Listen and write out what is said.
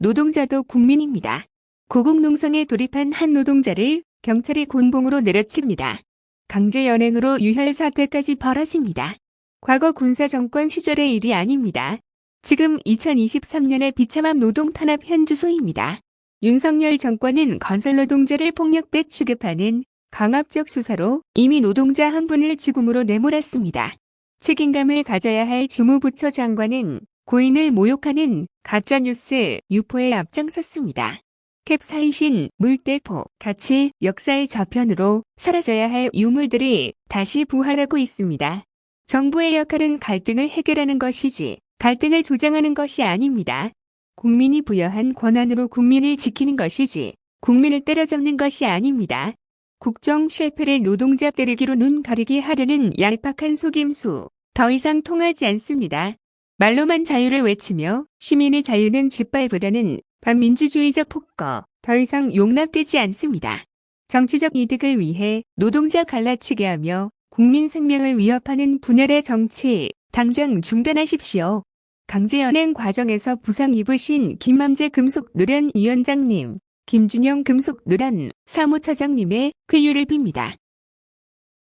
노동자도 국민입니다. 고국농성에 돌입한 한 노동자를 경찰이 곤봉으로 내려칩니다. 강제 연행으로 유혈 사태까지 벌어집니다. 과거 군사 정권 시절의 일이 아닙니다. 지금 2023년의 비참한 노동 탄압 현 주소입니다. 윤석열 정권은 건설 노동자를 폭력배 취급하는 강압적 수사로 이미 노동자 한 분을 죽음으로 내몰았습니다. 책임감을 가져야 할 주무부처 장관은 고인을 모욕하는 가짜뉴스 유포에 앞장섰습니다. 캡사이신, 물대포, 같이 역사의 저편으로 사라져야 할 유물들이 다시 부활하고 있습니다. 정부의 역할은 갈등을 해결하는 것이지 갈등을 조장하는 것이 아닙니다. 국민이 부여한 권한으로 국민을 지키는 것이지 국민을 때려잡는 것이 아닙니다. 국정 실패를 노동자 때리기로 눈 가리게 하려는 얄팍한 속임수 더 이상 통하지 않습니다. 말로만 자유를 외치며 시민의 자유는 짓밟으려는 반민주주의적 폭거 더 이상 용납되지 않습니다. 정치적 이득을 위해 노동자 갈라치게 하며 국민 생명을 위협하는 분열의 정치 당장 중단하십시오. 강제연행 과정에서 부상 입으신 김맘재 금속노련 위원장님, 김준영 금속노련 사무처장님의 쾌유를 빕니다.